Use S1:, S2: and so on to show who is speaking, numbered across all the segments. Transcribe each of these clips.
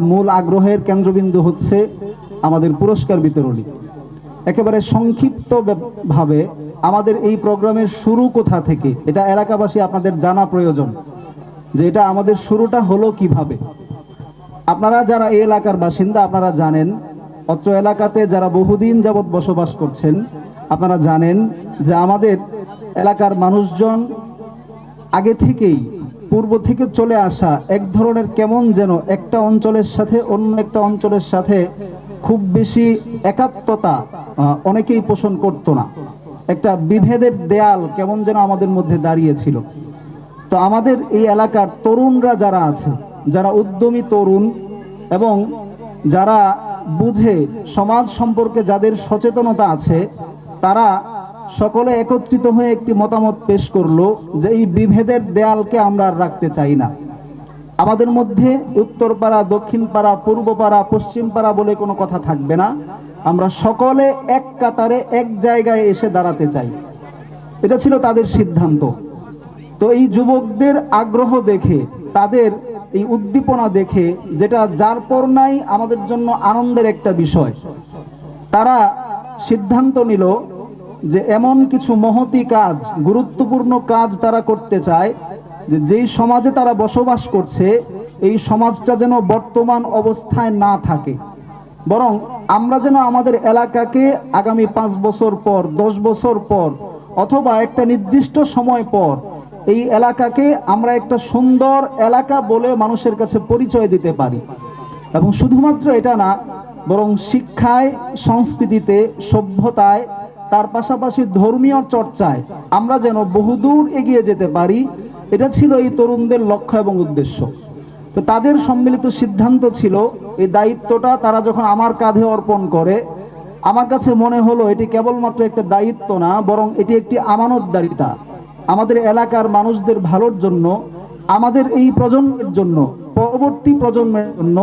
S1: মূল আগ্রহের কেন্দ্রবিন্দু হচ্ছে আমাদের পুরস্কার বিতরণী। একেবারে সংক্ষিপ্ত ভাবে আমাদের এই প্রোগ্রামের শুরু কোথা থেকে? এটা এলাকাবাসী আপনাদের জানা প্রয়োজন যে এটা আমাদের শুরুটা হলো কীভাবে। আপনারা যারা এই এলাকার বাসিন্দা, আপনারা জানেন, অত্র এলাকাতে যারা বহুদিন যাবৎ বসবাস করছেন, আপনারা জানেন যে আমাদের এলাকার মানুষজন আগে থেকেই পূর্ব থেকে চলে আসা এক ধরনের কেমন যেন একটা অঞ্চলের সাথে অন্য একটা অঞ্চলের সাথে খুব বেশি একাত্মতা অনেকেই পোষণ করতো না। একটা বিভেদের দেয়াল কেমন যেন আমাদের মধ্যে দাঁড়িয়েছিল। তো আমাদের এই এলাকার তরুণরা যারা আছে, যারা উদ্যমী তরুণ এবং যারা বুঝে সমাজ সম্পর্কে যাদের সচেতনতা আছে, তারা সকলে একত্রিত হয়ে একটি মতামত পেশ করল যে এই বিভেদের দেয়ালকে আমরা আর রাখতে চাই না। আমাদের মধ্যে উত্তরপাড়া, দক্ষিণপাড়া, পূর্বপাড়া, পশ্চিমপাড়া বলে কোনো কথা থাকবে না। আমরা সকলে এক কাতারে, এক জায়গায় এসে দাঁড়াতে চাই। এটা ছিল তাদের সিদ্ধান্ত। তো এই যুবকদের আগ্রহ দেখে, তাদের এই উদ্দীপনা দেখে, যেটা যার পর নাই আমাদের জন্য আনন্দের একটা বিষয়। তারা সিদ্ধান্ত নিল যে এমন কিছু মহতি কাজ, গুরুত্বপূর্ণ কাজ তারা করতে চায়, যে যেই সমাজে তারা বসবাস করছে, এই সমাজটা যেন বর্তমান অবস্থায় না থাকে। বরং আমরা যেন আমাদের এলাকাকে আগামী পাঁচ বছর পর, দশ বছর পর, অথবা একটা নির্দিষ্ট সময় পর, এই এলাকাকে আমরা একটা সুন্দর এলাকা বলে মানুষের কাছে পরিচয় দিতে পারি। এবং শুধুমাত্র এটা না, বরং শিক্ষায়, সংস্কৃতিতে, সভ্যতায় তার পাশাপাশি ধর্মীয় চর্চায় আমরা যেন বহুদূর এগিয়ে যেতে পারি, এটা ছিল এই তরুণদের লক্ষ্য এবং উদ্দেশ্য। তো তাদের সম্মিলিত সিদ্ধান্ত ছিল, এই দায়িত্বটা তারা যখন আমার কাঁধে অর্পণ করে, আমার কাছে মনে হলো এটি কেবলমাত্র একটা দায়িত্ব না, বরং এটি একটি আমানতদারিতা। আমাদের এলাকার মানুষদের ভালোর জন্য, আমাদের এই প্রজন্মের জন্য, পরবর্তী প্রজন্মের জন্য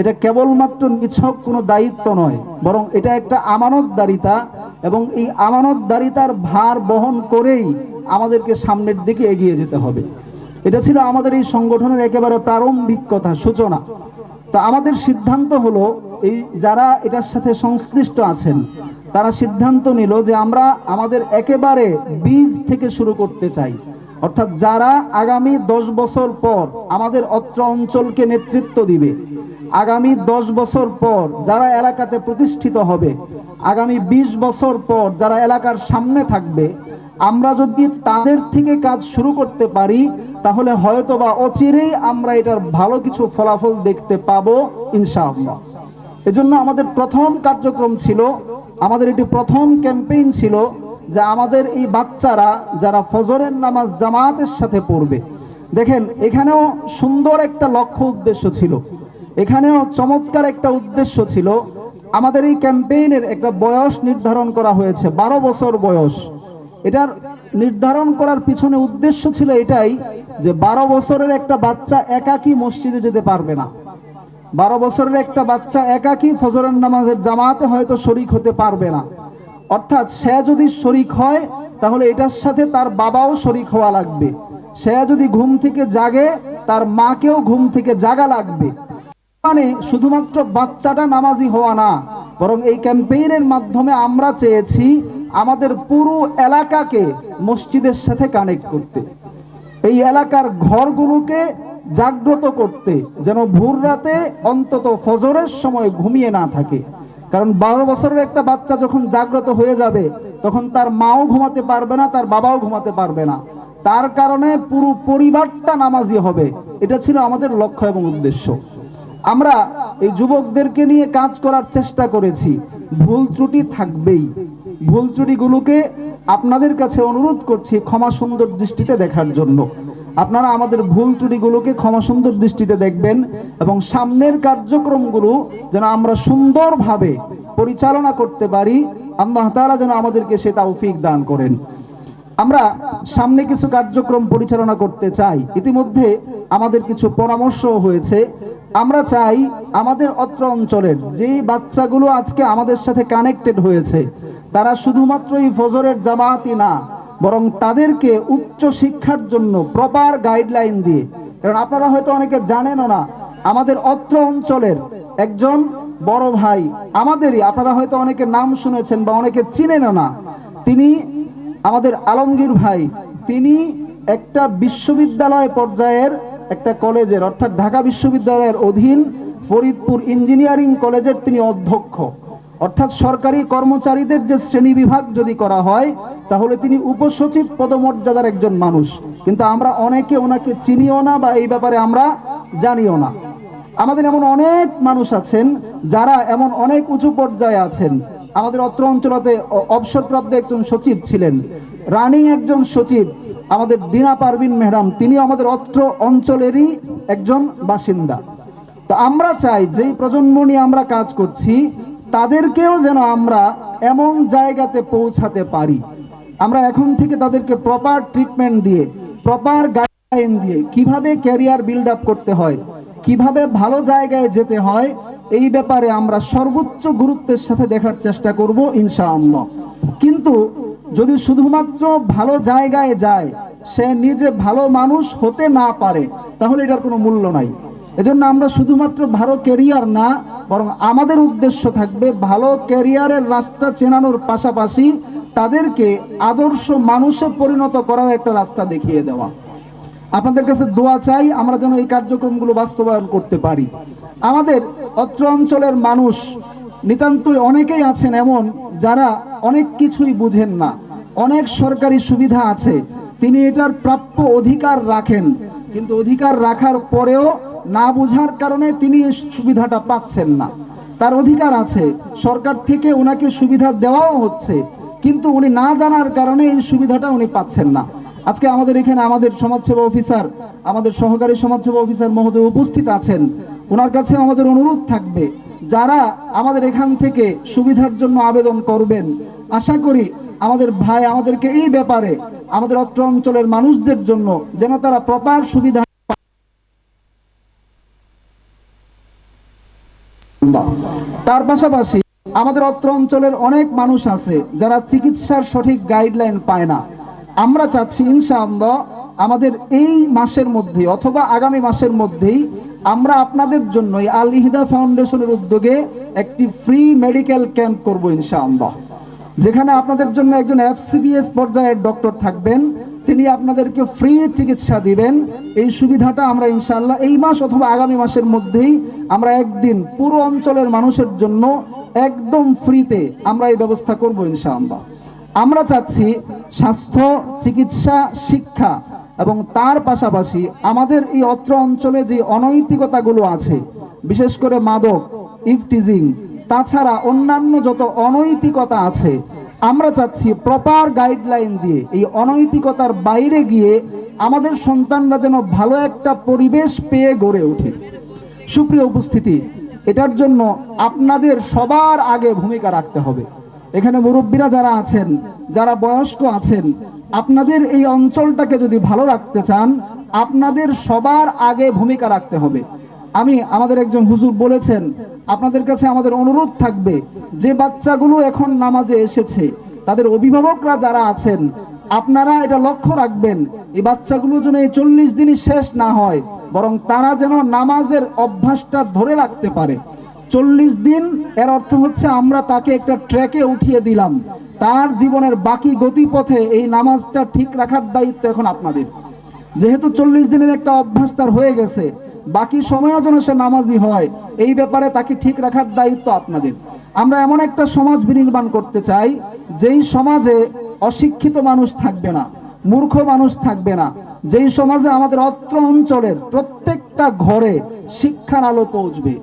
S1: এটা কেবলমাত্র নিছক কোনো দায়িত্ব নয়, বরং এটা একটা আমানতদারিতা এবং এই আমানতদারিতার ভার বহন করেই আমাদেরকে সামনের দিকে এগিয়ে যেতে হবে। এটা ছিল আমাদের এই সংগঠনের একেবারে প্রারম্ভিক কথা, সূচনা। তো আমাদের সিদ্ধান্ত হলো, এই যারা এটার সাথে সংশ্লিষ্ট আছেন, তারা সিদ্ধান্ত নিল যে আমরা আমাদের একেবারে বীজ থেকে শুরু করতে চাই। অর্থাৎ যারা আগামী দশ বছর পর আমাদের অত্র অঞ্চলকে নেতৃত্ব দিবে, আগামী দশ বছর পর যারা এলাকাতে প্রতিষ্ঠিত হবে আগামী ২০ বছর পর যারা এলাকার সামনে থাকবে, আমরা যদি তাদের থেকে কাজ শুরু করতে পারি, তাহলে হয়তো বা অচিরেই আমরা এটার ভালো কিছু ফলাফল দেখতে পাবো, ইনশাআল্লাহ। এজন্য আমাদের প্রথম কার্যক্রম ছিল, আমাদের এটি প্রথম ক্যাম্পেইন ছিল যে আমাদের এই বাচ্চারা যারা ফজরের নামাজ জামাতের সাথে পড়বে, দেখেন এখানেও সুন্দর একটা লক্ষ্য উদ্দেশ্য ছিল, এখানেও চমৎকার একটা উদ্দেশ্য ছিল আমাদের এই ক্যাম্পেইনের একটা বয়স নির্ধারণ করা হয়েছে, বারো বছর বয়স। এটার নির্ধারণ করার পিছনে উদ্দেশ্য ছিল এটাই যে বারো বছরের একটা বাচ্চা একাকী মসজিদে যেতে পারবে না। বারো বছরের একটা বাচ্চা একাকী ফজরের নামাজের জামাতে হয়তো শরিক হতে পারবে না। অর্থাৎ সে যদি শরিক হয়, তাহলে এটার সাথে তার বাবাও শরিক হওয়া লাগবে। সে যদি ঘুম থেকে জাগে, তার মাকেও ঘুম থেকে জাগা লাগবে। মানে শুধুমাত্র বাচ্চাটা নামাজি হওয়া না, বরং এই ক্যাম্পেইনের মাধ্যমে আমরা চেয়েছি আমাদের পুরো এলাকাকে মসজিদের সাথে কানেক্ট করতে। এই এলাকার ঘরগুলোকে জাগ্রত করতে, যেন ভোর রাতে অন্তত ফজরের সময় ঘুমিয়ে না থাকে। কারণ বারো বছরের একটা বাচ্চা যখন জাগ্রত হয়ে যাবে, তখন তার মাও ঘুমাতে পারবে না, তার বাবাও ঘুমাতে পারবে না। তার কারণে পুরো পরিবারটা নামাজি হবে। এটা ছিল আমাদের লক্ষ্য এবং উদ্দেশ্য। আমরা এই যুবকদেরকে নিয়ে কাজ করার চেষ্টা করেছি। ভুল ত্রুটি থাকবেই। ভুল ত্রুটিগুলোকে আপনাদের কাছে অনুরোধ করছি ক্ষমা সুন্দর দৃষ্টিতে দেখার জন্য। আপনারা আমাদের ভুল ত্রুটিগুলোকে ক্ষমা সুন্দর দৃষ্টিতে দেখবেন এবং সামনের কার্যক্রমগুলো যেন আমরা সুন্দরভাবে পরিচালনা করতে পারি। আল্লাহ তারা যেন আমাদেরকে সে তৌফিক দান করেন। আমরা সামনে কিছু কার্যক্রম পরিচালনা করতে চাই। ইতিমধ্যে আমাদের কিছু পরামর্শ হয়েছে। আমরা চাই আমাদের অত্র অঞ্চলের যে বাচ্চাগুলো আজকে আমাদের সাথে কানেক্টেড হয়েছে, তারা শুধুমাত্র এই ফজরের জামাতই না, বরং তাদেরকে উচ্চ শিক্ষার জন্য প্রপার গাইডলাইন দিয়ে, কারণ আপনারা হয়তো অনেকে জানেনও না, আমাদের অত্র অঞ্চলের একজন বড় ভাই আমাদেরই, আপনারা হয়তো অনেকে নাম শুনেছেন বা অনেকে চিনেন না, তিনি আমাদের আলমগীর ভাই, তিনি একটা বিশ্ববিদ্যালয় পর্যায়ের একটা কলেজের, অর্থাৎ ঢাকা বিশ্ববিদ্যালয়ের অধীন ফরিদপুর ইঞ্জিনিয়ারিং কলেজের তিনি অধ্যক্ষ। অর্থাৎ সরকারি কর্মচারীদের যে শ্রেণি বিভাগ যদি করা হয়, তাহলে তিনি উপসচিব পদমর্যাদার একজন মানুষ। কিন্তু আমরা অনেকে ওনাকে চিনিও না বা এই ব্যাপারে আমরা জানিও না। আমাদের এমন অনেক মানুষ আছেন যারা এমন অনেক উঁচু পর্যায়ে আছেন। আমাদের অত্র অঞ্চলতে অবসরপ্রাপ্ত একজন সচিব ছিলেন। রানিং একজন সচিব, আমাদের দিনা পারভিন ম্যাডাম তিনি আমাদের অত্র অঞ্চলেরই একজন বাসিন্দা। তো আমরা চাই যেই প্রজন্ম নিয়ে আমরা কাজ করছি, তাদেরকেও যেন আমরা এমন জায়গাতে পৌঁছাতে পারি। আমরা এখন থেকে তাদেরকে প্রপার ট্রিটমেন্ট দিয়ে প্রপার গাইডলাইন দিয়ে কীভাবে ক্যারিয়ার বিল্ড আপ করতে হয়, কীভাবে ভালো জায়গায় যেতে হয় এই ব্যাপারে আমরা সর্বোচ্চ গুরুত্বের সাথে দেখার চেষ্টা করব, ইনশাআল্লাহ। কিন্তু যদি শুধুমাত্র ভালো জায়গায় যায়, সে নিজে ভালো মানুষ হতে না পারে, তাহলে এটার কোনো মূল্য নাই। এজন্য আমরা শুধুমাত্র ভালো ক্যারিয়ার না, বরং আমাদের উদ্দেশ্য থাকবে ভালো ক্যারিয়ারের রাস্তা চেনানোর পাশাপাশি তাদেরকে আদর্শ মানুষে পরিণত করার একটা রাস্তা দেখিয়ে দেওয়া। আপনাদের কাছে দোয়া চাই, আমরা যেন এই কার্যক্রমগুলো বাস্তবায়ন করতে পারি। আমাদের অত্র অঞ্চলের মানুষ নিতান্তই অনেকেই আছেন এমন, যারা অনেক কিছুই বুঝেন না। অনেক সরকারি সুবিধা আছে, তিনি এটার প্রাপ্য অধিকার রাখেন। কিন্তু অধিকার রাখার পরেও না বুঝার কারণে তিনি সুবিধাটা পাচ্ছেন না। তার অধিকার আছে, সরকার থেকে ওনাকে সুবিধা দেওয়াও হচ্ছে, কিন্তু উনি না জানার কারণে এই সুবিধাটা উনি পাচ্ছেন না। আজকে আমাদের এখানে আমাদের সমাজসেবা অফিসার, আমাদের সহকারী সমাজসেবা অফিসার মহোদয় উপস্থিত আছেন। ওনার কাছে আমাদের অনুরোধ থাকবে, যারা আমাদের এখান থেকে সুবিধার জন্য আবেদন করবেন। আশা করি আমাদের ভাই আমাদেরকে এই ব্যাপারে, আমাদের অত্র অঞ্চলের মানুষদের জন্য যেন তারা প্রপার সুবিধা তার পাশাপাশি আমাদের অত্র অঞ্চলের অনেক মানুষ আছে যারা চিকিৎসার সঠিক গাইডলাইন পায় না। আমরা চাচ্ছি ইনশাআল্লাহ আমাদের এই মাসের মধ্যে অথবা আগামী মাসের মধ্যেই আমরা আপনাদের জন্য আল ইহদা ফাউন্ডেশনের উদ্যোগে একটি ফ্রি মেডিকেল ক্যাম্প করব ইনশাআল্লাহ। যেখানে আপনাদের জন্য একজন এফসিবিএস পর্যায়ের ডক্টর থাকবেন, তিনি আপনাদেরকে ফ্রি চিকিৎসা দিবেন। এই সুবিধাটা আমরা ইনশাআল্লাহ এই মাস অথবা আগামী মাসের মধ্যেই আমরা একদিন পুরো অঞ্চলের মানুষের জন্য একদম ফ্রিতে আমরা এই ব্যবস্থা করব ইনশাআল্লাহ। আমরা চাচ্ছি স্বাস্থ্য, চিকিৎসা, শিক্ষা এবং তার পাশাপাশি আমাদের এই অত্র অঞ্চলে যে অনৈতিকতাগুলো আছে, বিশেষ করে মাদক, ইফটিজিং, তাছাড়া অন্যান্য যত অনৈতিকতা আছে, আমরা চাচ্ছি প্রপার গাইডলাইন দিয়ে এই অনৈতিকতার বাইরে গিয়ে আমাদের সন্তানরা যেন ভালো একটা পরিবেশ পেয়ে গড়ে ওঠে। সুপ্রিয় উপস্থিতি, এটার জন্য আপনাদের সবার আগে ভূমিকা রাখতে হবে। এখানে মুরব্বীরা যারা আছেন, যারা বয়স্ক আছেন, আপনাদের এই অঞ্চলটাকে যদি ভালো রাখতে চান, আপনাদের সবার আগে ভূমিকা রাখতে হবে। আমি, আমাদের একজন হুজুর বলেছেন, আপনাদের কাছে আমাদের অনুরোধ থাকবে, যে বাচ্চাগুলো এখন নামাজে এসেছে, তাদের অভিভাবকরা যারা আছেন, আপনারা এটা লক্ষ্য রাখবেন, এই বাচ্চাগুলো যেন এই চল্লিশ দিনই শেষ না হয়, বরং তারা যেন নামাজের অভ্যাসটা ধরে রাখতে পারে। চল্লিশ দিন, এর অর্থ হচ্ছে আমরা তাকে একটা ট্র্যাকে উঠিয়ে দিলাম। তার জীবনের বাকি গতিপথে এই নামাজটা ঠিক রাখার দায়িত্ব এখন আপনাদের। যেহেতু চল্লিশ দিনের একটা অভ্যাস তার হয়ে গেছে, বাকি সময়ও যেন সে নামাজি হয়, এই ব্যাপারে তাকে ঠিক রাখার দায়িত্ব আপনাদের। আমরা এমন একটা সমাজ বিনির্মাণ করতে চাই, যেই সমাজে অশিক্ষিত মানুষ থাকবে না, মূর্খ মানুষ থাকবে না, যেই সমাজে আমাদের অত্র অঞ্চলের প্রত্যেকটা ঘরে শিক্ষার আলো পৌঁছবে।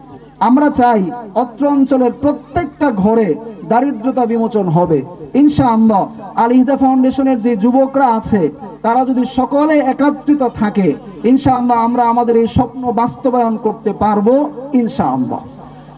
S1: আমরা চাই অত্র অঞ্চলের প্রত্যেকটা ঘরে দারিদ্রতা বিমোচন হবে। ইনশাআল্লাহ, আল ইহদা ফাউন্ডেশনের যে যুবকরা আছে, তারা যদি সকলে একত্রিত থাকে, ইনশাআল্লাহ আমরা আমাদের এই স্বপ্ন বাস্তবায়ন করতে পারব, ইনশাআল্লাহ।